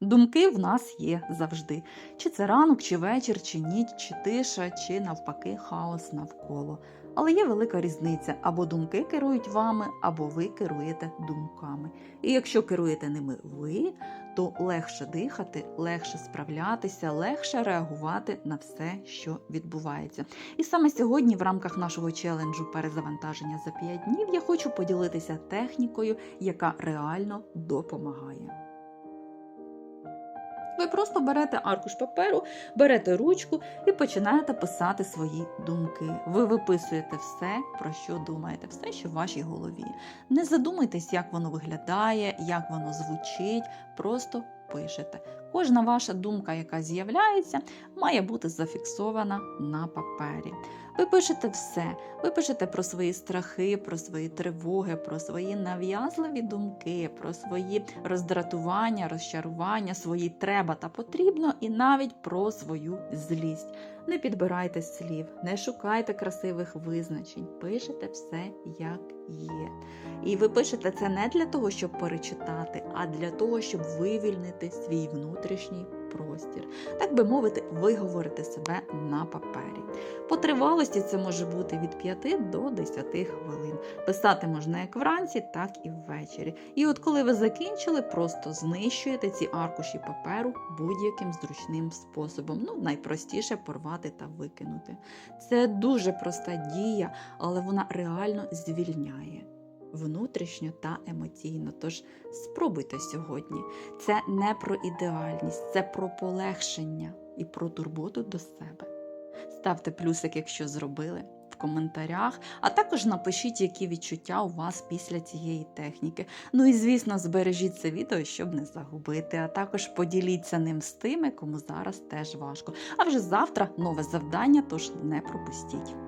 Думки в нас є завжди. Чи це ранок, чи вечір, чи ніч, чи тиша, чи навпаки хаос навколо. Але є велика різниця: або думки керують вами, або ви керуєте думками. І якщо керуєте ними ви, то легше дихати, легше справлятися, легше реагувати на все, що відбувається. І саме сьогодні, в рамках нашого челенджу перезавантаження за 5 днів, я хочу поділитися технікою, яка реально допомагає. Ви просто берете аркуш паперу, берете ручку і починаєте писати свої думки. Ви виписуєте все, про що думаєте, все, що в вашій голові. Не задумуйтесь, як воно виглядає, як воно звучить, просто пишете. Кожна ваша думка, яка з'являється, має бути зафіксована на папері. Ви пишете все. Ви пишете про свої страхи, про свої тривоги, про свої нав'язливі думки, про свої роздратування, розчарування, свої треба та потрібно, і навіть про свою злість. Не підбирайте слів, не шукайте красивих визначень. Пишете все, як є. І ви пишете це не для того, щоб перечитати, а для того, щоб вивільнити свій внутрішній простір. Так би мовити, виговорити себе на папері. По тривалості це може бути від 5 до 10 хвилин. Писати можна як вранці, так і ввечері. І от коли ви закінчили, просто знищуєте ці аркуші паперу будь-яким зручним способом. Ну, найпростіше порвати та викинути. Це дуже проста дія, але вона реально звільняє. Внутрішньо та емоційно. Тож спробуйте сьогодні. Це не про ідеальність, це про полегшення і про турботу до себе. Ставте плюсик, якщо зробили коментарях, а також напишіть, які відчуття у вас після цієї техніки. Ну і звісно, збережіть це відео, щоб не загубити. А також поділіться ним з тими, кому зараз теж важко. А вже завтра нове завдання, тож не пропустіть.